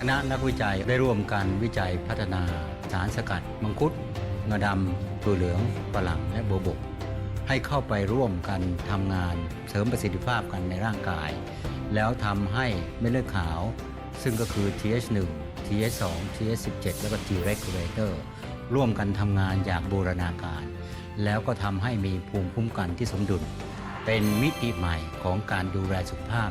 คณะนักวิจัยได้ร่วมกันวิจัยพัฒนาสารสกัด มังคุดงาดำตัวเหลืองฝรั่งและโบวบก ให้เข้าไปร่วมกันทำงานเสริมประสิทธิภาพกันในร่างกาย แล้วทำให้เม็ดเลือดขาว ซึ่งก็คือ TH1 TH2 TH17 แล้วก็ T regulator ร่วมกันทำงานอย่างบูรณาการ แล้วก็ทำให้มีภูมิคุ้มกันที่สมดุล เป็นมิติใหม่ของการดูแลสุขภาพ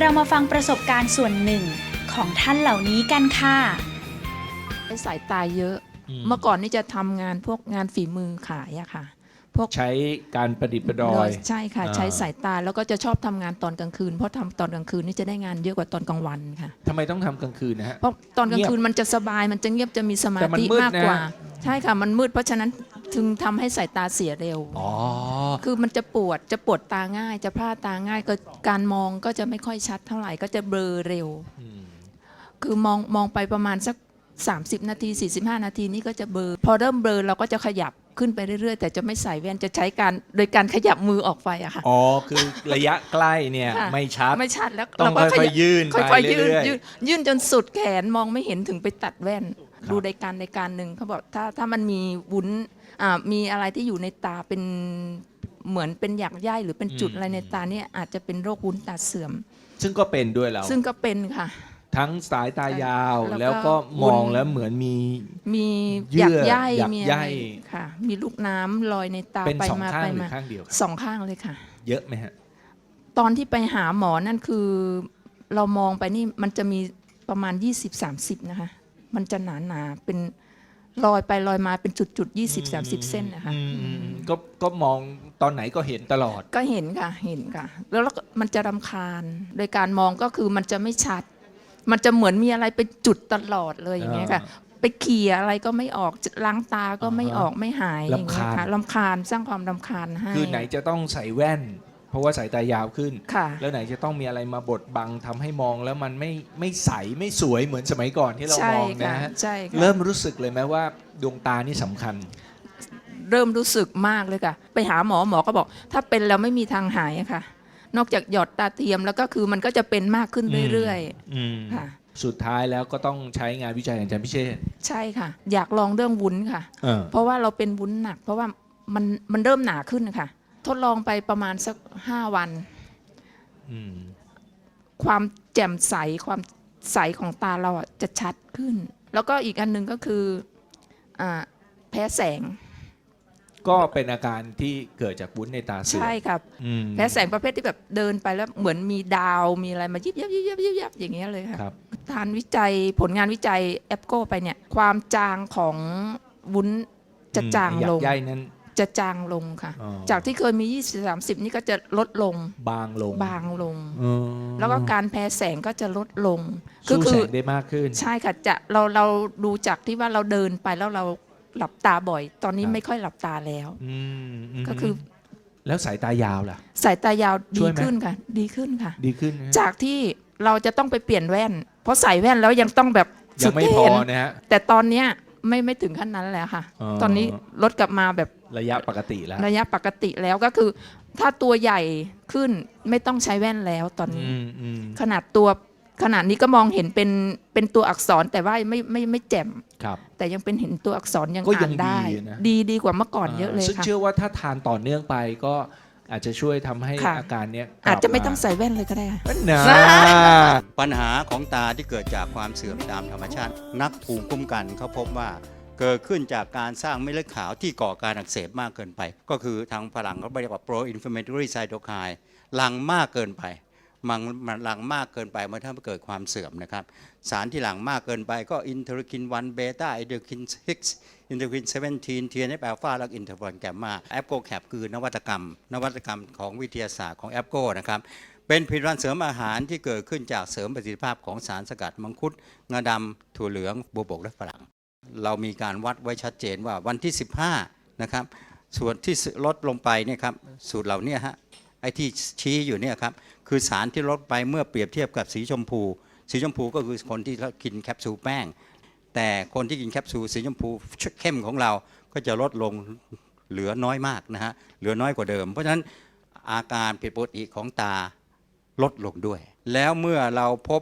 เรามาฟังประสบการณ์ส่วนหนึ่งของท่านเหล่านี้กันค่ะ ใช้สายตาเยอะอืมเมื่อก่อนนี่จะทำงานพวกงานฝีมือขายอะค่ะ พวกใช้การประดิษฐ์ประดอย ใช่ค่ะ อ่า ใช้สายตาแล้วก็จะชอบทำงานตอนกลางคืน เพราะทำตอนกลางคืนนี่จะได้งานเยอะกว่าตอนกลางวันค่ะ ทำไมต้องทำกลางคืนนะฮะ เพราะตอนกลางคืนมันจะสบายมันจะเงียบจะมีสมาแต่มันธิมืดมากกว่านะใช่ค่ะมันมืดเพราะฉะนั้นถึงทำให้สายตาเสียเร็ว อ๋อ คือมันจะปวดจะปวดตาง่าย จะพลาดตาง่ายก็การมองก็จะไม่ค่อยชัดเท่าไหร่ก็จะเบลอเร็วมคือมองมองไปประมาณสัก 30 นาที 45 นาทีนี่ก็จะเบลอพอเริ่มเบลอเราก็จะขยับ ขึ้นไปเรื่อยๆ แต่จะไม่ใส่แว่นจะใช้การโดยการขยับมือออกไปอะค่ะ อ๋อ คือระยะใกล้เนี่ยค่ะ ไม่ชัด ไม่ชัดแล้วต้องเราก็ค่อยๆยื่นค่ไปอยๆยื่นเรื่อยๆ ยื่นยื่นจนสุดแขนมองไม่เห็นถึงไปตัดแว่น ดูรายการรายการหนึ่งเขาบอกถ้าถ้ามันมีวุ้นอ่ามีอะไรที่อยู่ในตาเป็นเหมือนเป็นหยักใยหรือเป็นจุดอะไรในตาเนี่ยอาจจะเป็นโรควุ้นตาเสื่อม ซึ่งก็เป็นด้วยเราซึ่งก็เป็นค่ะ ทั้งสายตายาวแล้วก็แล้วก็มองวุ้นแล้วเหมือนมี มีเยื่หยัอกใยหยักมีใยอะไรค่ะ มีลูกน้ำลอยในตาเป็นไปสองมาข้างไปหรือมาข้างเดียวครับสองข้างเลยค่ะ เยอะไหมฮะ ตอนที่ไปหาหมอนั่นคือ เรามองไปนี่มันจะมีประมาณ 20-30 นะคะ มันจะหนาหนาๆเป็นลอยไปลอยมาเป็นจุดๆ20 30 เส้นนะคะ อืมก็ก็มองตอนไหนก็เห็นตลอด ก็เห็นค่ะเห็นค่ะ แล้วก็มันจะรำคาญ โดยการมองก็คือมันจะไม่ชัด มันจะเหมือนมีอะไรเป็นจุดตลอดเลยอย่างเงี้ยค่ะ ไปเขี่ยอะไรก็ไม่ออกล้างตาก็ไม่ออกไม่หายอย่างเงี้ยค่ะรำคาญสร้างความรำคาญให้คือไหนจะต้องใส่แว่น เพราะว่าสายตายาวขึ้น ค่ะ แล้วไหนจะต้องมีอะไรมาบดบังทำให้มองแล้วมันไม่ไม่ใสไม่สวยเหมือนสมัยก่อนที่เราใช่มองค่ะนะฮะใช่ค่ะเริ่มรู้สึกเลยไหมว่าดวงตานี่สำคัญเริ่มรู้สึกมากเลยค่ะ ไปหาหมอหมอก็บอก ถ้าเป็นแล้วไม่มีทางหายอะค่ะ นอกจากหยอดตาเทียมแล้วก็คือมันก็จะเป็นมากขึ้นเรื่อยอืมๆค่ะ สุดท้ายแล้วก็ต้องใช้งานวิจัยของอาจารย์พิเชษฐ์ใช่ค่ะ อยากลองเรื่องวุ้นค่ะ เออ เพราะว่าเราเป็นวุ้นหนัก เพราะว่ามันมันเริ่มหนาขึ้นค่ะ ทดลองไปประมาณสักห้าวัน อืม ความแจ่มใสความใสของตาเราอะจะชัดขึ้น แล้วก็อีกอันหนึ่งก็คืออาแพ้แสง ก็เป็นอาการที่เกิดจากวุ้นในตาเสื่อมใช่ครับอืม แพ้แสงประเภทที่แบบเดินไปแล้วเหมือนมีดาวมีอะไรมายิบยับยิบยับยิบยับอย่างเงี้ยเลยค่ะครับ ทานวิจัยผลงานวิจัยแอปโกไปเนี่ย ความจางของวุ้นจะจางอืมลงหยักใยนั้น จะจางลงค่ะ อ๋อ จากที่เคยมี 20 30 นี่ก็จะลดลงบางลงบางลงอืมแล้วก็การแพ้แสงก็จะลดลง สู้แสงได้มากขึ้น ใช่ค่ะจะเราเราดูจากที่ว่าเราเดินไปแล้วเรา หลับตาบ่อย ตอนนี้ครับ ไม่ค่อยหลับตาแล้ว อืมมก็คือ แล้วสายตายาวล่ะ สายตายาวช่ดีวยไหม ขึ้นค่ะ ดีขึ้นค่ะ ดีขึ้นนะฮะจากที่เราจะต้องไปเปลี่ยนแว่น เพราะใส่แว่นแล้วยังต้องแบบยัสุงดไม่พเห็อนนะฮะ แต่ตอนเนี้ยไม่ไม่ถึงขั้นนั้นแล้วค่ะ อ๋อ ตอนนี้ลดกลับมาแบบระยะปกติแล้วระยะปกติแล้วก็คือ ถ้าตัวใหญ่ขึ้นไม่ต้องใช้แว่นแล้วตอนนี้ อืมอืมขนาดตัว ขนาดนี้ก็มองเห็นเป็นเป็นตัวอักษรแต่ว่าไม่ไม่ไม่แจ่ม ครับ แต่ยังเป็นเห็นตัวอักษรยังก็ยัอ่างนได้ ดีนะ ดีดีกว่าเมื่อก่อนเยอะเลยซึ่งค่ะ เชื่อว่าถ้าทานต่อเนื่องไปก็อาจจะช่วยทำให้ค่ะ อาการเนี้ยกลับอาจจะไม่ต้องใส่แว่นเลยก็ได้ค่ะ นะ ปัญหาของตาที่เกิดจากความเสื่อมตามธรรมชาติ นักภูมิคุ้มกันเขาพบว่า เกิดขึ้นจากการสร้างเม็ดเลือดขาวที่ก่อการอักเสบมากเกินไป ก็คือทางฝรั่งเขาเรียกว่า pro inflammatory cytokine หลังมากเกินไป มันหลังมากเกินไปมันทำให้เกิดความเสื่อมนะครับ สารที่หลังมากเกินไปก็อินเทอร์คิน1เบต้าอินเทอร์คิน6อินเทอร์คิน17 TNF อัลฟาและอินเทอร์ฟอนแกมมาแอปโกแคปคือนวัตกรรม นวัตกรรมของวิทยาศาสตร์ของแอปโกนะครับเป็นผลิตภัณฑ์เสริมอาหารที่เกิดขึ้นจากเสริมประสิทธิภาพของสารสกัดมังคุดงาดำถั่วเหลืองบัวบกและฝรั่งเรามีการวัดไว้ชัดเจนว่าวันที่ 15 นะครับ ส่วนที่ลดลงไปเนี่ยครับ สูตรเหล่านี้ฮะ ไอ้ที่ชี้อยู่เนี่ยครับคือสารที่ลดไปเมื่อเปรียบเทียบกับสีชมพู สีชมพูก็คือคนที่กินแคปซูลแป้ง แต่คนที่กินแคปซูลสีชมพูเข้มของเราก็จะลดลงเหลือน้อยมากนะฮะเหลือน้อยกว่าเดิม เพราะฉะนั้นอาการผิดปกติของตาลดลงด้วย แล้วเมื่อเราพบ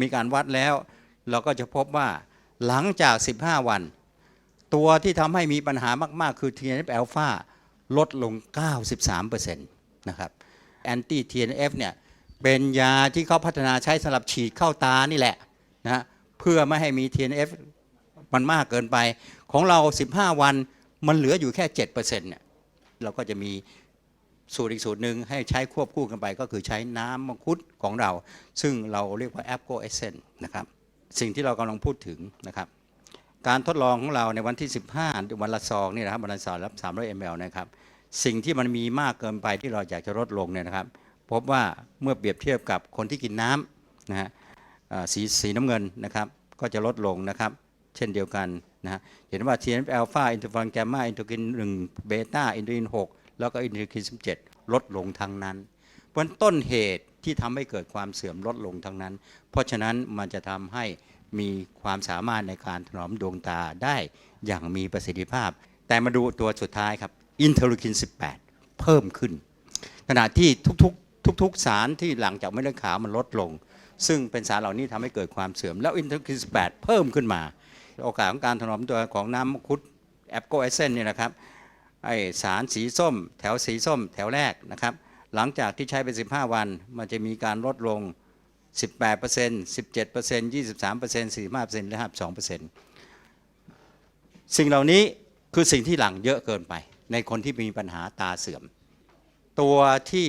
มีการวัดแล้ว เราก็จะพบว่าหลังจาก 15 วัน ตัวที่ทำให้มีปัญหามาก ๆ คือ TNF อ l p h a ลดลง 93%นะครับแอนตี้ TNF เนี่ยเป็นยาที่เขาพัฒนาใช้สำหรับฉีดเข้าตานี่แหละนะเพื่อไม่ให้มี TNF มันมากเกินไป ของเรา 15 วันมันเหลืออยู่แค่ 7%เนี่ยเราก็จะมีสูตรอีกสูตรหนึ่งให้ใช้ควบคู่กันไปก็คือใช้น้ำมังคุดของเรา ซึ่งเราเรียกว่า a p g o Essence นะครับ สิ่งที่เรากำลังพูดถึงนะครับ การทดลองของเราในวันที่ 15 วันละซองนี่นะครับวันละซองรับ300 ml นะครับสิ่งที่มันมีมากเกินไปที่เราอยากจะลดลงเนี่ยนะครับ พบว่าเมื่อเปรียบเทียบกับคนที่กินน้ำนะฮะสีสีน้ำเงินนะครับ ก็จะลดลงนะครับ เช่นเดียวกันนะฮะเห็นว่า TNF อ l p h a อินทอร์ฟอนแกมมาอินทอร์กิน1เบต้าอินทอร์กิน6แล้วก็อินทอร์กิน17 ลดลงทั้งนั้นเพราะนั้นต้นเหตุที่ทำให้เกิดความเสื่อมลดลงทั้งนั้น เพราะฉะนั้นมันจะทำให้ มีความสามารถในการถนอมดวงตาได้อย่างมีประสิทธิภาพ แต่มาดูตัวสุดท้ายครับอินเทอร์คิน 18 เพิ่มขึ้น ขณะที่ทุกๆทุกๆสารที่หลังจากเม็ดเลือดขาวมันลดลง ซึ่งเป็นสารเหล่านี้ทำให้เกิดความเสื่อม แล้วอินเทอร์คิน 18 เพิ่มขึ้นมา โอกาสของการถนอมตัวของน้ำคุดแอปโกเอเซนเนี่ยนะครับไอสารสีส้ม แถวสีส้ม แถวแรกนะครับหลังจากที่ใช้ไป 15 วัน มันจะมีการลดลง 18% 17% 23% 45%และ52%สิ่งเหล่านี้คือสิ่งที่หลังเยอะเกินไป ในคนที่มีปัญหาตาเสื่อม ตัวที่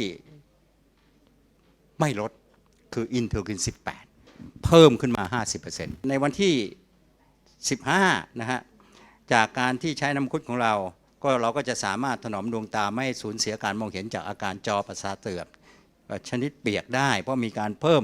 ไม่ลดคืออินเทอร์กิน 18 เพิ่มขึ้นมา 50%ในวันที่ 15 นะฮะ จากการที่ใช้น้ำคุดของเรา ก็เราก็จะสามารถถนอมดวงตาไม่สูญเสียการมองเห็นจากอาการจอประสาทเสื่อมเอ่อชนิดเปียกได้ เพราะมีการเพิ่ม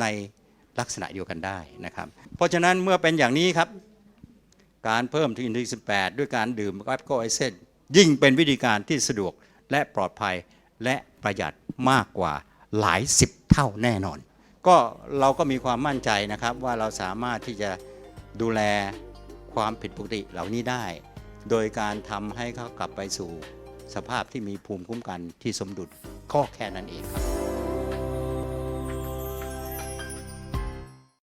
ในลักษณะเดียวกันได้นะครับ เพราะฉะนั้นเมื่อเป็นอย่างนี้ครับ การเพิ่มที่อินทรีย์18 ด้วยการดื่มแอปโกไอเซนยิ่งเป็นวิธีการที่สะดวกและปลอดภัยและประหยัดมากกว่าหลายสิบเท่าแน่นอน ก็เราก็มีความมั่นใจนะครับว่าเราสามารถที่จะดูแลความผิดปกติเหล่านี้ได้ โดยการทำให้เขากลับไปสู่สภาพที่มีภูมิคุ้มกันที่สมดุลก็แค่นั้นเองครับ